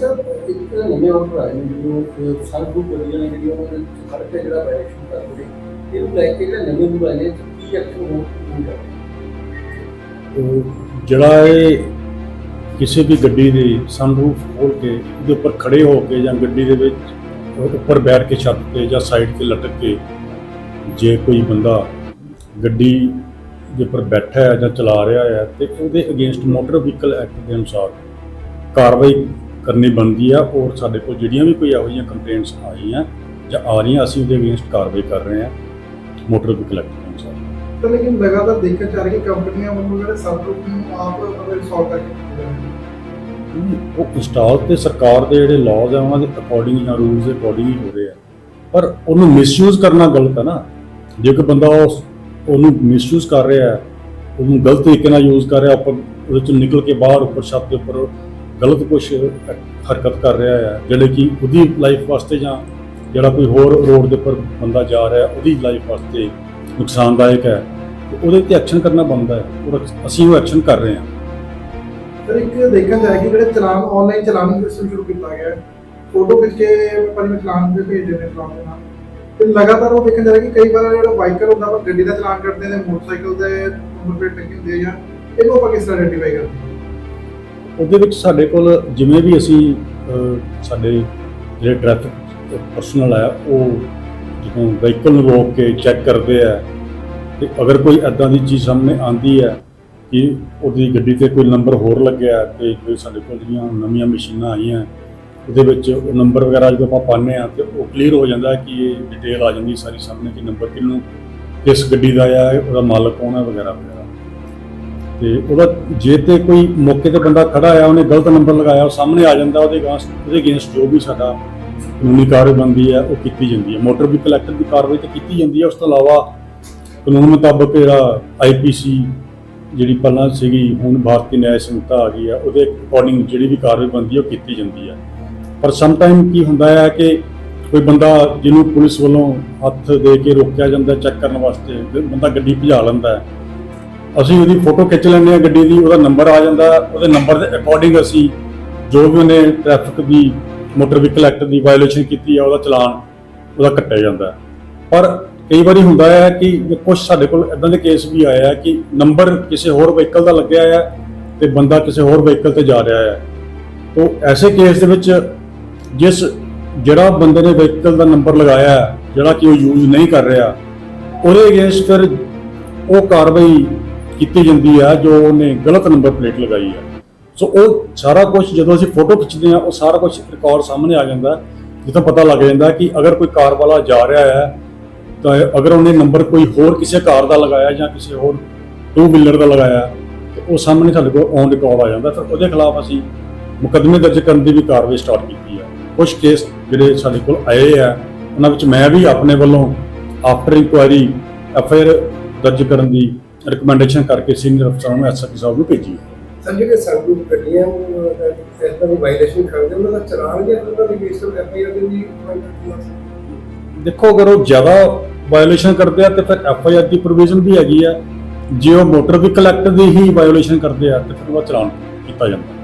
ਸਾਹਿਬ ਇੱਕ ਨਵੇਂ ਆਰਡਰ ਆਏ ਨੇ ਜੋ ਸੰਗਰੂਪ ਗੱਡੀਆਂ ਨੇ ਜਿਹੜੀਆਂ ਉਹਨਾਂ ਦੇ ਖੜ ਕੇ ਜਿਹੜਾ ਵਾਇਲੇਸ਼ਨ ਕਰਦੇ ਨੇ ਇਹਨੂੰ ਲੈ ਕੇ ਜਿਹੜੇ ਨਵੇਂ ਰੂਲ ਆਏ ਨੇ ਕੀ ਐਕਸ਼ਨ ਹੋਊਗਾ ਜਿਹੜਾ ਇਹ ਕਿਸੇ ਵੀ ਗੱਡੀ ਦੀ ਸਨਰੂਫ ਖੋਲ ਕੇ, ਉਹਦੇ ਉੱਪਰ ਖੜੇ ਹੋ ਕੇ ਜਾਂ ਗੱਡੀ ਦੇ ਵਿੱਚ ਉੱਪਰ ਬੈਠ ਕੇ ਛੱਤ ਤੇ ਜਾਂ ਸਾਈਡ ਤੇ ਲਟਕ ਕੇ ਜੇ ਕੋਈ ਬੰਦਾ ਗੱਡੀ ਦੇ ਉੱਪਰ ਬੈਠਾ ਹੈ ਜਾਂ ਚਲਾ ਰਿਹਾ ਹੈ ਤੇ ਉਹਦੇ ਅਗੇਂਸਟ ਮੋਟਰ ਵਹੀਕਲ ਐਕਟ ਦੇ ਅਨੁਸਾਰ ਕਾਰਵਾਈ ਕਰਨੀ ਬਣਦੀ ਆ ਔਰ ਸਾਡੇ ਕੋਲ ਜਿਹੜੀਆਂ ਵੀ ਕੋਈ ਇਹੋ ਜਿਹੀਆਂ ਕੰਪਲੇਂਟਸ ਆਈਆਂ ਜਾਂ ਆ ਰਹੀਆਂ ਅਸੀਂ ਉਹਦੇ ਅਗੇਂਸਟ ਕਾਰਵਾਈ ਕਰ ਰਹੇ ਹਾਂ। ਮੋਟਰ ਵਹੀਕਲ ਐਕਟ ਦੇ ਅਨੁਸਾਰ। ਤਾਂ ਲੇਕਿਨ ਲਗਾਤਾਰ ਦੇਖਿਆ ਜਾ ਰਿਹਾ ਕਿ ਕੰਪਨੀਆਂ ਵੱਲੋਂ ਜਿਹੜੇ ਸਬਗਰੁੱਪ ਨੂੰ ਆਪ ਸੌਲਵ ਕਰਕੇ। ਉਹ ਇੰਸਟਾਲ ਤੇ ਸਰਕਾਰ ਦੇ ਜਿਹੜੇ ਲਾਜ਼ ਆ ਉਹਨਾਂ ਦੇ ਅਕੋਰਡਿੰਗ ਜਾਂ ਰੂਲਸ ਦੇ ਅਕੋਰਡਿੰਗ ਹੀ ਹੋ ਰਹੇ ਆ। ਪਰ ਉਹਨੂੰ ਮਿਸਯੂਜ਼ ਕਰਨਾ ਗਲਤ ਹੈ ਨਾ। ਜੇ ਕੋਈ ਬੰਦਾ ਉਸ ਉਹਨੂੰ ਮਿਸਯੂਜ਼ ਕਰ ਰਿਹਾ ਹੈ ਉਹਨੂੰ ਗਲਤ ਤਰੀਕੇ ਨਾਲ ਯੂਜ਼ ਕਰ ਰਿਹਾ ਉੱਪਰ ਉਹਦੇ ਚੋਂ ਨਿਕਲ ਕੇ ਬਾਹਰ ਉੱਪਰ ਛੱਤ ਦੇ ਉੱਪਰ ਗਲਤ ਕੁਝ ਹਰਕਤ ਕਰ ਰਿਹਾ ਹੈ ਜਿਹੜੇ ਕਿ ਉਹਦੀ ਲਾਈਫ ਵਾਸਤੇ ਜਾਂ ਜਿਹੜਾ ਕੋਈ ਹੋਰ ਰੋਡ ਦੇ ਉੱਪਰ ਬੰਦਾ ਜਾ ਰਿਹਾ, ਉਹਦੀ ਲਾਈਫ ਵਾਸਤੇ ਨੁਕਸਾਨਦਾਇਕ ਹੈ ਉਹਦੇ ਤੇ ਐਕਸ਼ਨ ਕਰਨਾ ਬਣਦਾ ਹੈ ਔਰ ਅਸੀਂ ਉਹ ਐਕਸ਼ਨ ਕਰ ਰਹੇ ਹਾਂ। ਸਰ, ਇੱਕ ਦੇਖਿਆ ਜਾਏ ਕਿ ਜਿਹੜੇ ਚਲਾਨ ਆਨਲਾਈਨ ਚਲਾਨ ਸਿਸਟਮ ਸ਼ੁਰੂ ਕੀਤਾ ਗਿਆ ਫੋਟੋ ਖਿੱਚ ਕੇ ਪਰ ਚਲਾਨ ਦੇ ਭੇਜਦੇ ਨੇ ਚਲਾਨ ਦੇ ਨਾਲ, ਤੇ ਲਗਾਤਾਰ ਉਹ ਦੇਖਿਆ ਜਾ ਕਿ ਕਈ ਵਾਰ ਜਿਹੜਾ ਬਾਈਕਰ ਹੁੰਦਾ, ਉਹ ਗੱਡੀ ਦਾ ਚਲਾਨ ਕਰਦੇ ਨੇ, ਮੋਟਰਸਾਈਕਲ ਦੇ ਨੰਬਰ ਪਲੇਟ ਲੱਗੀ ਹੁੰਦੀ ਹੈ ਜਾਂ ਇਹਨੂੰ ਆਪਾਂ ਕਿਸ ਤਰ੍ਹਾਂ ਆਇਡੈਂਟੀਫਾਈ ਕਰਦੇ ਉਹਦੇ ਵਿੱਚ ਸਾਡੇ ਕੋਲ ਜਿਵੇਂ ਵੀ ਅਸੀਂ ਸਾਡੇ ਜਿਹੜੇ ਟ੍ਰੈਫਿਕ ਪਰਸਨਲ ਆ, ਉਹ ਜਦੋਂ ਵਹੀਕਲ ਨੂੰ ਰੋਕ ਕੇ ਚੈੱਕ ਕਰਦੇ ਆ, ਤੇ ਅਗਰ ਕੋਈ ਐਦਾਂ ਦੀ ਚੀਜ਼ ਸਾਹਮਣੇ ਆਂਦੀ ਹੈ ਕਿ ਉਹਦੀ ਗੱਡੀ ਤੇ ਕੋਈ ਨੰਬਰ ਹੋਰ ਲੱਗਿਆ ਤੇ ਕੋਈ ਸਾਡੇ ਕੋਲ ਜਿਹੜੀਆਂ ਨਵੀਆਂ ਮਸ਼ੀਨਾਂ ਆਈਆਂ, ਉਹਦੇ ਵਿੱਚ ਉਹ ਨੰਬਰ ਵਗੈਰਾ ਜਦੋਂ ਆਪਾਂ ਪਾਉਂਦੇ ਆ, ਤੇ ਉਹ ਕਲੀਅਰ ਹੋ ਜਾਂਦਾ ਕਿ ਇਹ ਡਿਟੇਲ ਆ ਜਾਂਦੀ ਸਾਰੀ ਸਾਹਮਣੇ ਕਿ ਨੰਬਰ ਕਿਹਨੂੰ, ਕਿਸ ਗੱਡੀ ਦਾ ਆ, ਉਹਦਾ ਮਾਲਕ ਕੌਣ ਹੈ ਵਗੈਰਾ ਵਗੈਰਾ। ਤੇ ਉਹਦਾ ਜੇ ਤੇ ਕੋਈ ਮੌਕੇ ਤੇ ਬੰਦਾ ਖੜਾ ਆ ਉਹਨੇ ਗਲਤ ਨੰਬਰ ਲਗਾਇਆ, ਉਹ ਸਾਹਮਣੇ ਆ ਜਾਂਦਾ, ਉਹਦੇ ਅਗਾਂਸਟ ਉਹਦੇ ਅਗੇਂਸਟ ਜੋ ਵੀ ਸਾਡਾ ਕਾਨੂੰਨੀ ਕਾਰਵਾਈ ਬਣਦੀ ਹੈ, ਉਹ ਕੀਤੀ ਜਾਂਦੀ ਹੈ। ਮੋਟਰ ਵੀ ਕਲੈਕਟਰ ਦੀ ਕਾਰਵਾਈ ਤੇ ਕੀਤੀ ਜਾਂਦੀ ਹੈ, ਉਸ ਤੋਂ ਇਲਾਵਾ ਕਾਨੂੰਨ ਮੁਤਾਬਕ ਜਿਹੜਾ ਆਈਪੀਸੀ ਜਿਹੜੀ ਪਹਿਲਾਂ ਸੀਗੀ, ਹੁਣ ਭਾਰਤੀ ਨਿਆਂ ਸੰਹਿਤਾ ਆ ਗਈ ਹੈ, ਉਹਦੇ ਅਕੋਰਡਿੰਗ ਜਿਹੜੀ ਵੀ ਕਾਰਵਾਈ ਬਣਦੀ ਹੈ, ਉਹ ਕੀਤੀ ਜਾਂਦੀ ਹੈ। ਪਰ ਸਮ ਟਾਈਮ ਕੀ ਹੁੰਦਾ ਹੈ ਕਿ ਕੋਈ ਬੰਦਾ ਜਿਹਨੂੰ ਪੁਲਿਸ ਵੱਲੋਂ ਹੱਥ ਦੇ ਕੇ ਰੋਕਿਆ ਜਾਂਦਾ ਚੈੱਕ ਕਰਨ ਵਾਸਤੇ, ਬੰਦਾ ਗੱਡੀ ਭਜਾ ਲੈਂਦਾ ਹੈ ਅਸੀਂ ਉਹਦੀ ਫੋਟੋ ਖਿੱਚ ਲੈਂਦੇ ਹਾਂ ਗੱਡੀ ਦੀ, ਉਹਦਾ ਨੰਬਰ ਆ ਜਾਂਦਾ, ਉਹਦੇ ਨੰਬਰ ਦੇ ਅਕੋਰਡਿੰਗ ਅਸੀਂ ਜੋ ਵੀ ਉਹਨੇ ਟ੍ਰੈਫਿਕ ਦੀ ਮੋਟਰ ਵਹੀਕਲ ਐਕਟ ਦੀ ਵਾਇਓਲੇਸ਼ਨ ਕੀਤੀ ਹੈ ਉਹਦਾ ਚਲਾਨ ਉਹਦਾ ਕੱਟਿਆ ਜਾਂਦਾ ਪਰ ਕਈ ਵਾਰੀ ਹੁੰਦਾ ਹੈ ਕਿ ਕੁਝ ਸਾਡੇ ਕੋਲ ਇਦਾਂ ਦੇ ਕੇਸ ਵੀ ਆਏ ਆ ਕਿ ਨੰਬਰ ਕਿਸੇ ਹੋਰ ਵਹੀਕਲ ਦਾ ਲੱਗਿਆ ਹੈ ਤੇ ਬੰਦਾ ਕਿਸੇ ਹੋਰ ਵਹੀਕਲ ਤੇ ਜਾ ਰਿਹਾ ਹੈ ਤੋਂ ਐਸੇ ਕੇਸ ਦੇ ਵਿੱਚ ਜਿਸ ਜਿਹੜਾ ਬੰਦੇ ਨੇ ਵਹੀਕਲ ਦਾ ਨੰਬਰ ਲਗਾਇਆ ਜਿਹੜਾ ਕਿ ਉਹ ਯੂਜ਼ ਨਹੀਂ ਕਰ ਰਿਹਾ, ਉਹਦੇ ਅਗੇਂਸਟ ਫਿਰ ਉਹ ਕਾਰਵਾਈ ਕੀਤੀ ਜਾਂਦੀ ਹੈ ਜੋ ਉਹਨੇ ਗਲਤ ਨੰਬਰ ਪਲੇਟ ਲਗਾਈ ਹੈ ਸੋ ਉਹ ਸਾਰਾ ਕੁਝ ਜਦੋਂ ਅਸੀਂ ਫੋਟੋ ਖਿੱਚਦੇ ਹਾਂ ਉਹ ਸਾਰਾ ਕੁਝ ਰਿਕਾਰਡ ਸਾਹਮਣੇ ਆ ਜਾਂਦਾ। ਜਿੱਥੋਂ ਪਤਾ ਲੱਗ ਜਾਂਦਾ ਕਿ ਅਗਰ ਕੋਈ ਕਾਰ ਵਾਲਾ ਜਾ ਰਿਹਾ ਹੈ ਤਾਂ ਅਗਰ ਉਹਨੇ ਨੰਬਰ ਕੋਈ ਹੋਰ ਕਿਸੇ ਕਾਰ ਦਾ ਲਗਾਇਆ ਜਾਂ ਕਿਸੇ ਹੋਰ ਟੂ ਵੀਲਰ ਦਾ ਲਗਾਇਆ, ਤੇ ਉਹ ਸਾਹਮਣੇ ਸਾਡੇ ਕੋਲ ਔਨ ਰਿਕਾਰਡ ਆ ਜਾਂਦਾ। ਫਿਰ ਉਹਦੇ ਖਿਲਾਫ ਅਸੀਂ ਮੁਕੱਦਮੇ ਦਰਜ ਕਰਨ ਦੀ ਵੀ ਕਾਰਵਾਈ ਸਟਾਰਟ ਕੀਤੀ ਹੈ ਕੁਝ ਕੇਸ ਜਿਹੜੇ ਸਾਡੇ ਕੋਲ ਆਏ ਆ, ਉਹਨਾਂ ਵਿੱਚ ਮੈਂ ਵੀ ਆਪਣੇ ਵੱਲੋਂ after inquiry F I R ਦਰਜ ਕਰਨ ਦੀ ਰਿਕਮੈਂਡੇਸ਼ਨ ਕਰਕੇ ਸੀਨੀਅਰ ਅਫਸਰਾਂ ਨੂੰ ਐਸਐਸਪੀ ਸਾਹਿਬ ਨੂੰ ਭੇਜੀ ਹੈ। ਸਰ ਜਿਹੜੇ ਸੰਗਰੂਪ ਗੱਡੀਆਂ ਤਰ੍ਹਾਂ ਦੀ ਵਾਇਲੇਸ਼ਨ ਕਰਦੇ ਉਹਨਾਂ ਦਾ ਚਲਾਨ ਜਾਂ ਉਹਨਾਂ ਦੀ ਰਜਿਸਟਰ ਆਈ ਆਰ ਦੀ ਦੇਖੋ ਅਗਰ ਉਹ ਜ਼ਿਆਦਾ ਵਾਇਓਲੇਸ਼ਨ ਕਰਦੇ ਆ ਤੇ ਫਿਰ ਐਫ ਆਈ ਆਰ ਦੀ ਪ੍ਰੋਵੀਜ਼ਨ ਵੀ ਹੈਗੀ ਆ। ਜੇ ਉਹ ਮੋਟਰ ਵਹੀਕਲ ਐਕਟ ਦੀ ਹੀ ਵਾਇਓਲੇਸ਼ਨ ਕਰਦੇ ਆ ਤੇ ਫਿਰ ਉਹਦਾ ਚਲਾਨ ਕੀਤਾ ਜਾਂਦਾ।